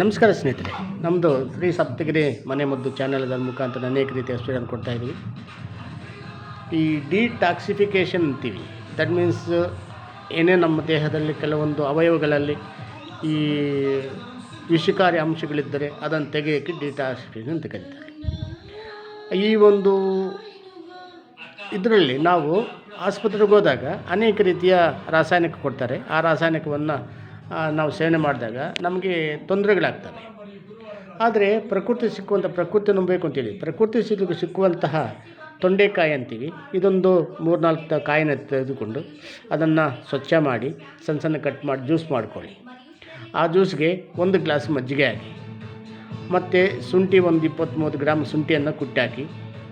ನಮಸ್ಕಾರ ಸ್ನೇಹಿತರೆ ನಮ್ಮದು ಶ್ರೀ ಸಪ್ತಗಿರಿ ಮನೆ ಮದ್ದು ಚಾನೆಲ್ಗಳ ಮುಖಾಂತರ ಅನೇಕ ರೀತಿಯ ಸ್ಟೂಡೆಂಟ್ ಕೊಡ್ತಾ ಇದ್ದೀವಿ. ಈ ಡಿಟಾಕ್ಸಿಫಿಕೇಷನ್ ಅಂತೀವಿ. ದಟ್ ಮೀನ್ಸ್ ಏನೇ ನಮ್ಮ ದೇಹದಲ್ಲಿ ಕೆಲವೊಂದು ಅವಯವಗಳಲ್ಲಿ ಈ ವಿಷಕಾರಿ ಅಂಶಗಳಿದ್ದರೆ ಅದನ್ನು ತೆಗೆಯೋಕ್ಕೆ ಡಿಟಾಕ್ಸಿಫಿಕೇಷನ್ ಅಂತ ಕರೀತಾರೆ. ಈ ಒಂದು ಇದರಲ್ಲಿ ನಾವು ಆಸ್ಪತ್ರೆಗೆ ಹೋದಾಗ ಅನೇಕ ರೀತಿಯ ರಾಸಾಯನಿಕ ಕೊಡ್ತಾರೆ. ಆ ರಾಸಾಯನಿಕವನ್ನು ನಾವು ಸೇವನೆ ಮಾಡಿದಾಗ ನಮಗೆ ತೊಂದರೆಗಳಾಗ್ತವೆ. ಆದರೆ ಪ್ರಕೃತಿ ಸಿಕ್ಕುವಂಥ ಪ್ರಕೃತಿ ನಂಬಬೇಕು ಅಂತೇಳಿ. ಪ್ರಕೃತಿ ಸಿಕ್ಕ, ಸಿಕ್ಕುವಂತಹ ತೊಂಡೆಕಾಯಿ ಅಂತೀವಿ. ಇದೊಂದು ಮೂರ್ನಾಲ್ಕು ತ ಕಾಯಿನ ತೆಗೆದುಕೊಂಡು ಅದನ್ನು ಸ್ವಚ್ಛ ಮಾಡಿ, ಸಣ್ಣ ಸಣ್ಣ ಕಟ್ ಮಾಡಿ, ಜ್ಯೂಸ್ ಮಾಡ್ಕೊಳ್ಳಿ. ಆ ಜ್ಯೂಸ್ಗೆ ಒಂದು ಗ್ಲಾಸ್ ಮಜ್ಜಿಗೆ ಹಾಕಿ, ಮತ್ತು ಶುಂಠಿ ಒಂದು ಇಪ್ಪತ್ತ್ಮೂವತ್ತು ಗ್ರಾಮ್ ಶುಂಠಿಯನ್ನು ಕುಟ್ಟಾಕಿ,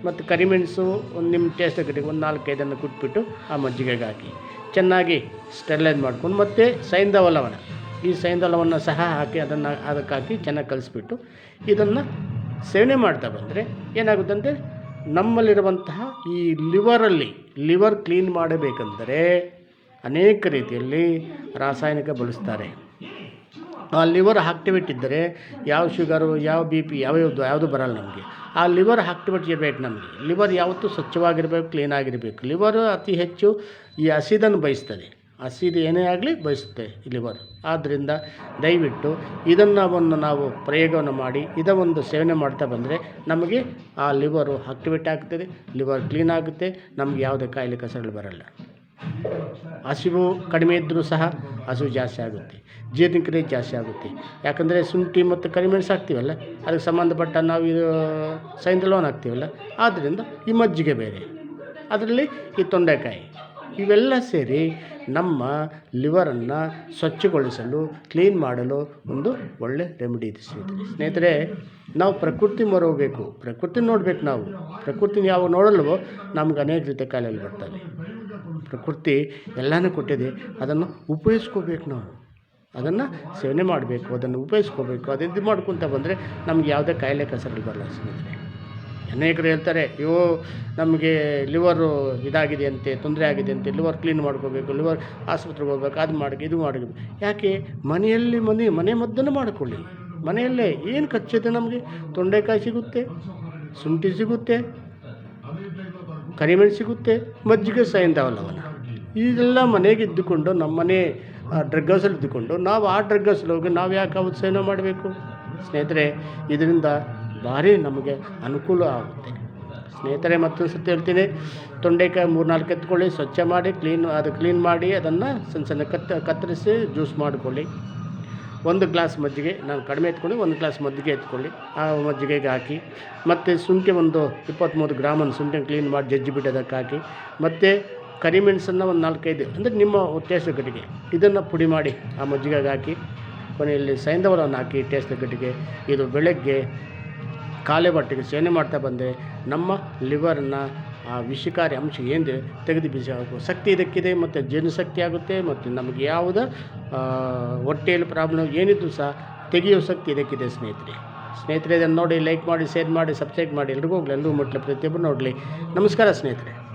ಮತ್ತು ಕರಿಮೆಣಸು ಒಂದು ನಿಮ್ಮ ಟೇಸ್ಟ್ ಕಟ್ಟಿಗೆ ಒಂದು ನಾಲ್ಕೈದನ್ನು ಕುಟ್ಬಿಟ್ಟು ಆ ಮಜ್ಜಿಗೆಗೆ ಹಾಕಿ. ಚೆನ್ನಾಗಿ ಸ್ಟೆರಿಲೈಸ್ ಮಾಡ್ಕೊಂಡು ಮತ್ತು ಸೈಂಧವ ಲವಣ ಈ ಸೈಂಧವ ಲವಣ ಸಹ ಹಾಕಿ ಅದನ್ನು ಅದಕ್ಕೆ ಹಾಕಿ ಚೆನ್ನಾಗಿ ಕಲಿಸ್ಬಿಟ್ಟು ಇದನ್ನು ಸೇವನೆ ಮಾಡ್ತಾ ಬಂದರೆ ಏನಾಗುತ್ತಂತೆ ನಮ್ಮಲ್ಲಿರುವಂತಹ ಈ ಲಿವರಲ್ಲಿ ಲಿವರ್ ಕ್ಲೀನ್ ಮಾಡಬೇಕೆಂದರೆ ಅನೇಕ ರೀತಿಯಲ್ಲಿ ರಾಸಾಯನಿಕ ಬಳಸ್ತಾರೆ. ಆ ಲಿವರ್ ಆಕ್ಟಿವೇಟ್ ಇದ್ದರೆ ಯಾವ ಶುಗರು, ಯಾವ ಬಿ ಪಿ, ಯಾವ ಯಾವುದು ಯಾವುದು ಬರಲ್ಲ ನಮಗೆ. ಆ ಲಿವರ್ ಆಕ್ಟಿವೇಟ್ ಇರಬೇಕು ನಮಗೆ. ಲಿವರ್ ಯಾವತ್ತೂ ಸ್ವಚ್ಛವಾಗಿರಬೇಕು ಕ್ಲೀನ್ ಆಗಿರಬೇಕು ಲಿವರ್ ಅತಿ ಹೆಚ್ಚು ಈ ಹಸಿದನ್ನು ಬಯಸ್ತದೆ. ಹಸಿದು ಏನೇ ಆಗಲಿ ಬಯಸುತ್ತೆ ಲಿವರ್. ಆದ್ದರಿಂದ ದಯವಿಟ್ಟು ಇದನ್ನು ಒಂದು ನಾವು ಪ್ರಯೋಗವನ್ನು ಮಾಡಿ ಇದ ಒಂದು ಸೇವನೆ ಮಾಡ್ತಾ ಬಂದರೆ ನಮಗೆ ಆ ಲಿವರು ಆಕ್ಟಿವೇಟ್ ಆಗ್ತದೆ, ಲಿವರ್ ಕ್ಲೀನ್ ಆಗುತ್ತೆ, ನಮಗೆ ಯಾವುದೇ ಕಾಯಿಲೆ, ಕಸಗಳು ಬರಲ್ಲ. ಹಸಿವು ಕಡಿಮೆ ಇದ್ದರೂ ಸಹ ಹಸಿವು ಜಾಸ್ತಿ ಆಗುತ್ತೆ ಜೀರ್ಣಕ್ರಿಯೆ ಜಾಸ್ತಿ ಆಗುತ್ತೆ. ಯಾಕಂದರೆ ಶುಂಠಿ ಮತ್ತು ಕರಿಮೆಣಸು ಹಾಕ್ತೀವಲ್ಲ, ಅದಕ್ಕೆ ಸಂಬಂಧಪಟ್ಟ ನಾವು ಇದು ಸೈಂಧಲೋನ್ ಹಾಕ್ತೀವಲ್ಲ ಆದ್ದರಿಂದ ಈ ಮಜ್ಜಿಗೆ ಬೇರೆ. ಅದರಲ್ಲಿ ಈ ತೊಂಡೆಕಾಯಿ, ಇವೆಲ್ಲ ಸೇರಿ ನಮ್ಮ ಲಿವರನ್ನು ಸ್ವಚ್ಛಗೊಳಿಸಲು, ಕ್ಲೀನ್ ಮಾಡಲು ಒಂದು ಒಳ್ಳೆ ರೆಮಿಡಿ ಇದೆ ಸ್ನೇಹಿತರೆ. ನಾವು ಪ್ರಕೃತಿ ಮರೋಬೇಕು ಪ್ರಕೃತಿ ನೋಡಬೇಕು ನಾವು. ಪ್ರಕೃತಿನ ಯಾವ ನೋಡಲ್ವೋ, ನಮ್ಗೆ ಅನೇಕ ರೀತಿಯ ಕಾಯಿಲೆಗಳು ಬರ್ತವೆ. ಪ್ರಕೃತಿ ಎಲ್ಲನೂ ಕೊಟ್ಟಿದೆ, ಅದನ್ನು ಉಪಯೋಗಿಸ್ಕೋಬೇಕು ನಾವು. ಅದನ್ನು ಸೇವನೆ ಮಾಡಬೇಕು, ಅದನ್ನು ಉಪಯೋಗಿಸ್ಕೋಬೇಕು ಅದು ಇದು ಮಾಡ್ಕೊತ ಬಂದರೆ ನಮ್ಗೆ ಯಾವುದೇ ಕಾಯಿಲೆ ಕಸರಲ್ಲಿ ಬರಲ್ಲ ಸ್ನೇಹಿತರೆ. ಅನೇಕರು ಹೇಳ್ತಾರೆ, ಅಯ್ಯೋ, ನಮಗೆ ಲಿವರು ಇದಾಗಿದೆ ಅಂತೆ, ತೊಂದರೆ ಆಗಿದೆ ಅಂತೆ, ಲಿವರ್ ಕ್ಲೀನ್ ಮಾಡ್ಕೋಬೇಕು, ಲಿವರ್ ಆಸ್ಪತ್ರೆಗೆ ಹೋಗ್ಬೇಕು, ಅದು ಮಾಡಿ ಇದು ಮಾಡಬೇಕು. ಯಾಕೆ? ಮನೆಯಲ್ಲಿ ಮನೆ ಮನೆ ಮದ್ದನ್ನು ಮಾಡಿಕೊಳ್ಳಿ. ಮನೆಯಲ್ಲೇ ಏನು ಖರ್ಚಿದೆ ನಮಗೆ? ತೊಂಡೆಕಾಯಿ ಸಿಗುತ್ತೆ, ಶುಂಠಿ ಸಿಗುತ್ತೆ ಕರಿಮೆಣಸು ಸಿಗುತ್ತೆ, ಮಜ್ಜಿಗೆ ಸಾಯಿಂದಾವಲ್ಲವನ ಇದೆಲ್ಲ ಮನೆಗೆ ಇದ್ದುಕೊಂಡು, ನಮ್ಮ ಮನೆ ಡ್ರಗ್ ಹೌಸಲ್ಲಿ ಇದ್ದುಕೊಂಡು, ನಾವು ಆ ಡ್ರಗ್ ಹೌಸಲ್ಲಿ ಹೋಗಿ ನಾವು ಯಾಕೆ ಸೇವನೆ ಮಾಡಬೇಕು? ಸ್ನೇಹಿತರೆ, ಇದರಿಂದ ಭಾರಿ ನಮಗೆ ಅನುಕೂಲ ಆಗುತ್ತೆ. ಸ್ನೇಹಿತರೆ, ಮತ್ತೊಂದು ಸತಿ ಹೇಳ್ತೀನಿ, ತೊಂಡೆಕಾಯಿ ಮೂರು ನಾಲ್ಕು ಎತ್ಕೊಳ್ಳಿ, ಸ್ವಚ್ಛ ಮಾಡಿ, ಕ್ಲೀನ್, ಅದು ಕ್ಲೀನ್ ಮಾಡಿ, ಅದನ್ನು ಸಣ್ಣ ಸಣ್ಣ ಕತ್ತ, ಕತ್ತರಿಸಿ ಜ್ಯೂಸ್ ಮಾಡಿಕೊಳ್ಳಿ. ಒಂದು ಗ್ಲಾಸ್ ಮಜ್ಜಿಗೆ, ನಾನು ಕಡಿಮೆ ಎತ್ಕೊಂಡು ಒಂದು ಗ್ಲಾಸ್ ಮಜ್ಜಿಗೆ ಎತ್ಕೊಳ್ಳಿ. ಆ ಮಜ್ಜಿಗೆಗೆ ಹಾಕಿ, ಮತ್ತು ಶುಂಠಿ ಒಂದು ಇಪ್ಪತ್ತ್ಮೂರು ಗ್ರಾಮನ್ನು ಶುಂಠಿ ಕ್ಲೀನ್ ಮಾಡಿ ಜಜ್ಜಿ ಅದಕ್ಕೆ ಹಾಕಿ, ಮತ್ತು ಕರಿಮೆಣಸನ್ನು ಒಂದು ನಾಲ್ಕೈದು, ಅಂದರೆ ನಿಮ್ಮ ಟೇಸ್ಟ್ ಗಟ್ಟಿಗೆ ಇದನ್ನು ಪುಡಿ ಮಾಡಿ ಆ ಮಜ್ಜಿಗೆಗೆ ಹಾಕಿ, ಕೊನೆಯಲ್ಲಿ ಸೈಂಧವರವನ್ನು ಹಾಕಿ ಟೇಸ್ಟ್ ಗಟ್ಟಿಗೆ ಇದು ಬೆಳಗ್ಗೆ ಕಾಲೆ ಬಟ್ಟೆಗೆ ಸೇವನೆ ಮಾಡ್ತಾ ಬಂದರೆ ನಮ್ಮ ಲಿವರನ್ನು ಆ ವಿಷಕಾರಿ ಅಂಶ ಏನಿದೆ ತೆಗೆದು ಬಿಸಿ ಶಕ್ತಿ ಇದಕ್ಕಿದೆ ಮತ್ತು ಜೀರ್ಣಶಕ್ತಿ ಆಗುತ್ತೆ ಮತ್ತು ನಮಗೆ ಯಾವುದೇ ಹೊಟ್ಟೆಯಲ್ಲಿ ಪ್ರಾಬ್ಲಮ್ ಏನಿದ್ರು ಸಹ ತೆಗೆಯೋ ಶಕ್ತಿ ಇದಕ್ಕಿದೆ ಸ್ನೇಹಿತರೆ. ಸ್ನೇಹಿತರೆ, ಇದನ್ನು ನೋಡಿ ಲೈಕ್ ಮಾಡಿ ಶೇರ್ ಮಾಡಿ ಸಬ್ಸ್ಕ್ರೈಬ್ ಮಾಡಿ ಎಲ್ರಿಗೂ ಹೋಗಲಿ. ಎಲ್ಲರೂ ಮುಟ್ಲಿ. ಪ್ರತಿಯೊಬ್ಬರು ನೋಡಲಿ ನಮಸ್ಕಾರ ಸ್ನೇಹಿತರೆ.